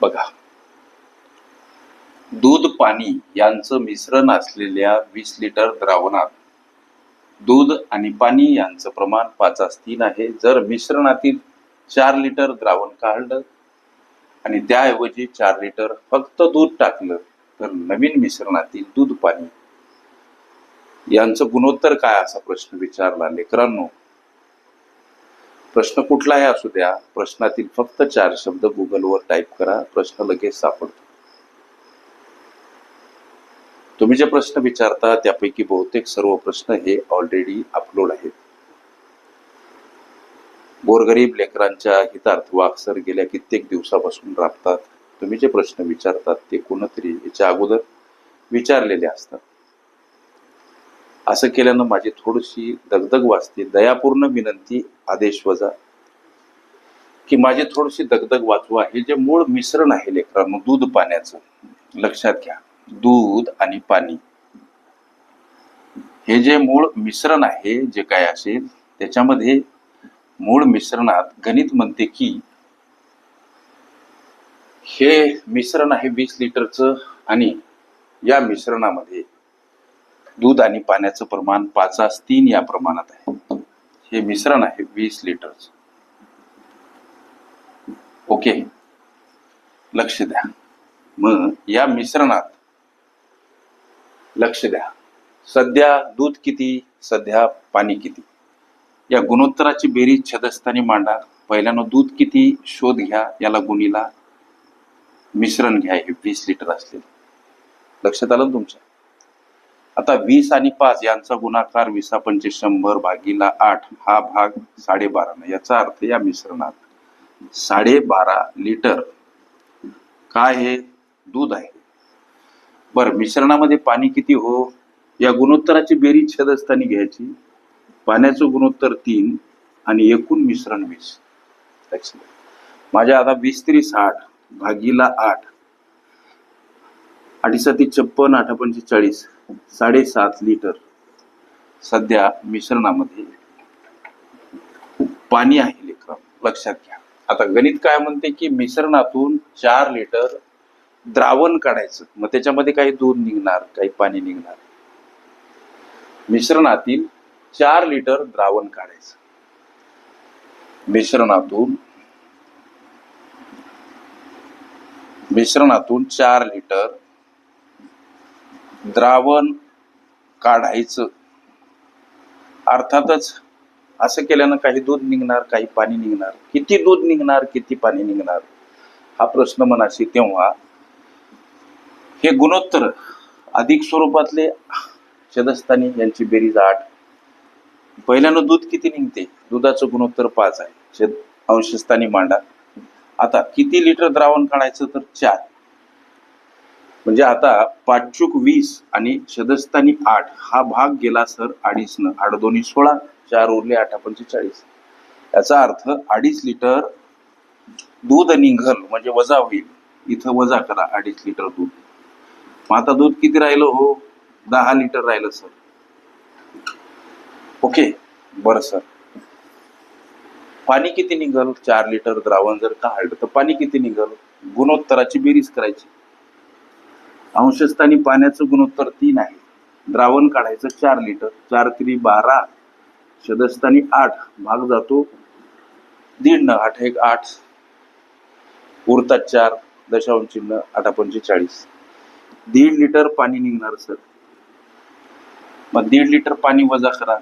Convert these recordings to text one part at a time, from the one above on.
बघा. दूध पाणी यांचं मिश्रण असलेल्या वीस लिटर द्रावणात दूध आणि पाणी यांचं प्रमाण पाचास तीन आहे. जर मिश्रणातील चार लिटर द्रावण काढलं आणि त्याऐवजी चार लिटर फक्त दूध टाकलं तर नवीन मिश्रणातील दूध पाणी यांचं गुणोत्तर काय असा प्रश्न विचारला? लेकरांनो प्रश्न कुठलाही असू द्या प्रश्नातील फक्त चार शब्द गुगलवर टाईप करा प्रश्न लगेच सापडतो. तुम्ही जे प्रश्न विचारता त्यापैकी बहुतेक सर्व प्रश्न हे ऑलरेडी अपलोड आहेत. गोरगरीब लेकरांच्या हितार्थ वाक्सर गेल्या कित्येक दिवसापासून राबतात. तुम्ही जे प्रश्न विचारतात ते कोणतरी याच्या अगोदर विचारलेले असतात. असं केल्यानं माझी थोडीशी दगदग वाचते. दयापूर्ण विनंती आदेश वजा. की माझी थोडीशी दगदग वाचवा. हे जे मूळ मिश्रण आहे लेकरांनो दूध पाण्याचं लक्षात घ्या. दूध आणि पाणी. हे जे मूळ मिश्रण आहे जे काय असेल त्याच्यामध्ये मूळ मिश्रणात गणित म्हणते की हे मिश्रण आहे वीस लिटरचं आणि या मिश्रणामध्ये दूध आणि पाण्याचं प्रमाण पाचास तीन या प्रमाणात आहे. हे मिश्रण आहे वीस लिटर ओके? लक्ष द्या. मग या मिश्रणात लक्ष द्या. सध्या दूध किती? सध्या पाणी किती? या गुणोत्तराची बेरीज छदस्थानी मांडा. पहिल्यानं दूध किती? शोध घ्या. याला गुणीला मिश्रण घ्या. हे वीस लिटर असलेलं. लक्षात आलं तुमच्या? आता वीस आणि पाच यांचा गुणाकार वीसा पंचे शंभर भागीला आठ हा भाग साडेबारा याचा अर्थ या मिश्रणात साडेबारा लिटर काय हे? दूध आहे. बर मिश्रणामध्ये पाणी किती हो? या गुणोत्तराची बेरीज छेदस्थानी घ्यायची. पाण्याचं गुणोत्तर तीन आणि एकूण मिश्रण वीस. माझ्या आता वीस तरी साठ भागीला आठ. अडीसाती छप्पन आठ चाळीस साडेसात लिटर. सध्या मिश्रणामध्ये पाणी आहे लेकर लक्षात घ्या. आता गणित काय म्हणते की मिश्रणातून चार लिटर द्रावण काढायचं. मग त्याच्यामध्ये काही दूध निघणार काही पाणी निघणार. मिश्रणातील चार लिटर द्रावण काढायचं. मिश्रणातून मिश्रणातून चार लिटर द्रावण काढायचं. अर्थातच असं केल्यानं काही दूध निघणार काही पाणी निघणार. किती दूध निघणार किती पाणी निघणार? हा प्रश्न मनाशी तेव्हा हे गुणोत्तर अधिक स्वरूपातले छदस्थानी यांची बेरीज आठ. पहिल्यानं दूध किती निघते? दुधाचं गुणोत्तर पाच आहे. छेद अंशस्थानी मांडा. आता किती लिटर द्रावण काढायचं तर चार? म्हणजे आता पाचचूक वीस आणि छदस्थानी आठ हा भाग गेला सर अडीच न आठ दोन्ही सोळा चार उरले आठ पंचेचाळीस याचा अर्थ अडीच लिटर दूध निघल म्हणजे वजा होईल. इथं वजा करा अडीच लिटर दूध. मग आता दूध किती राहिलं हो? दहा लिटर राहिलं सर. ओके बरं सर. पाणी किती निघल? चार लिटर द्रावण जर काढलं तर पाणी किती निघल? गुणोत्तराची बेरीज करायची. अंशस्थानी पाण्याचं गुणोत्तर तीन आहे. द्रावण काढायचं चार लिटर चार तरी बारा शदस्थानी आठ भाग जातो दीड न आठ एक आठ उरतात चार दशांश चिन्ह आठा पंचेचाळीस दीड लिटर पाणी निघणार सर. मग दीड लिटर पाणी वजा करा.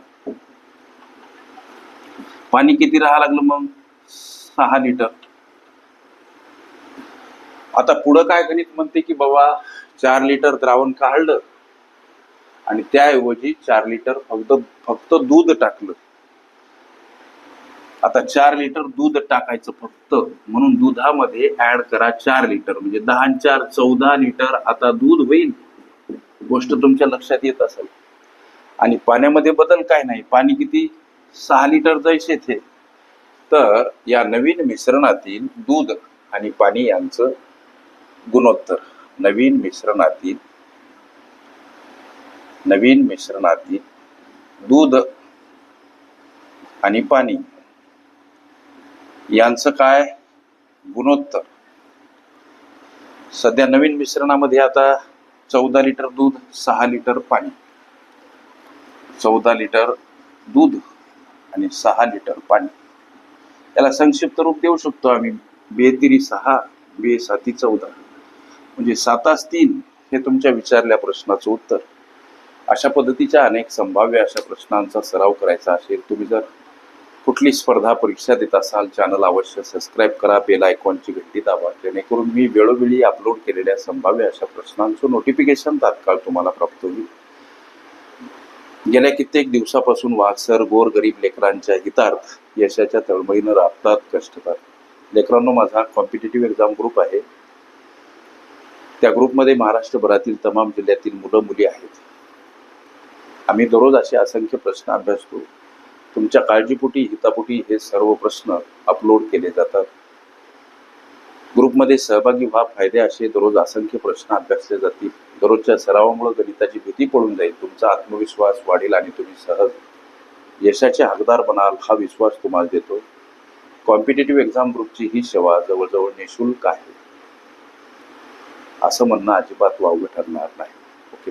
पाणी किती राहा लागलं मग? सहा लिटर. आता पुढं काय गणित म्हणते की बाबा चार लिटर द्रावण काढलं आणि त्याऐवजी चार लिटर फक्त फक्त दूध टाकलं. आता चार लिटर दूध टाकायचं फक्त म्हणून दुधामध्ये ऍड करा चार लिटर. म्हणजे दहा चार चौदा लिटर आता दूध होईल. गोष्ट तुमच्या लक्षात येत असेल. आणि पाण्यामध्ये बदल काय नाही. पाणी किती? सहा लिटर जायचे थे. तर या नवीन मिश्रणातील दूध आणि पाणी यांचं गुणोत्तर. नवीन मिश्रणातील नवीन मिश्रणातील दूध आणि पाणी यांचं काय गुणोत्तर? सध्या नवीन मिश्रणामध्ये आता चौदा लिटर दूध सहा लिटर पाणी. चौदा लिटर दूध आणि सहा लिटर पाणी. याला संक्षिप्त रूप देऊ शकतो आम्ही. बेतिरी सहा बे साती चौदा. म्हणजे सातास तीन हे तुमच्या विचारल्या प्रश्नाचं उत्तर. अशा पद्धतीच्या अनेक संभाव्य अशा प्रश्नांचा सराव करायचा असेल तुम्ही जर कुठली स्पर्धा परीक्षा देत असाल चॅनल अवश्य सबस्क्राईब करा बेल आयकॉनची घंटी दाबा जेणेकरून मी वेळोवेळी अपलोड केलेल्या संभाव्य अशा प्रश्नांचं नोटिफिकेशन तात्काळ तुम्हाला प्राप्त होईल. गेल्या कित्येक दिवसापासून वाघसर गोर गरीब लेकरांच्या हितार्थ यशाच्या तळमळीनं राबतात कष्टतात. लेकरांनो माझा कॉम्पिटेटिव्ह एक्झाम ग्रुप आहे. त्या ग्रुपमध्ये महाराष्ट्रभरातील तमाम जिल्ह्यातील मुलं मुली आहेत. आम्ही दररोज असे असंख्य प्रश्न अभ्यासतो. तुमच्या काळजीपोटी हितापोटी हे सर्व प्रश्न अपलोड केले जातात. ग्रुपमध्ये सहभागी व्हा फायदे असे दररोज असंख्य प्रश्न अभ्यासले जातील. दररोजच्या सरावामुळे गणिताची भीती पळून जाईल. तुमचा आत्मविश्वास वाढेल आणि तुम्ही सहज यशाचे हकदार बनाल हा विश्वास तुम्हाला देतो. कॉम्पिटेटिव्ह एक्झाम ग्रुपची ही सेवा जवळजवळ निशुल्क आहे. असं म्हणणं अजिबात वावगं ठरणार नाही. ओके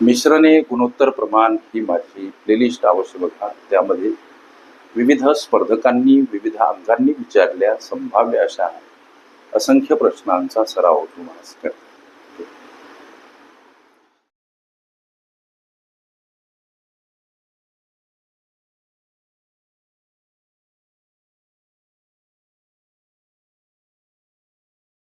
मिश्रने गुणोत्तर प्रमाण ही माझी प्लेलिस्ट अवश्य बघा. त्यामध्ये विविध स्पर्धकांनी विविध अंगांनी विचारल्या संभाव्य अशा असंख्य प्रश्नांचा सराव तुम्हाला करते.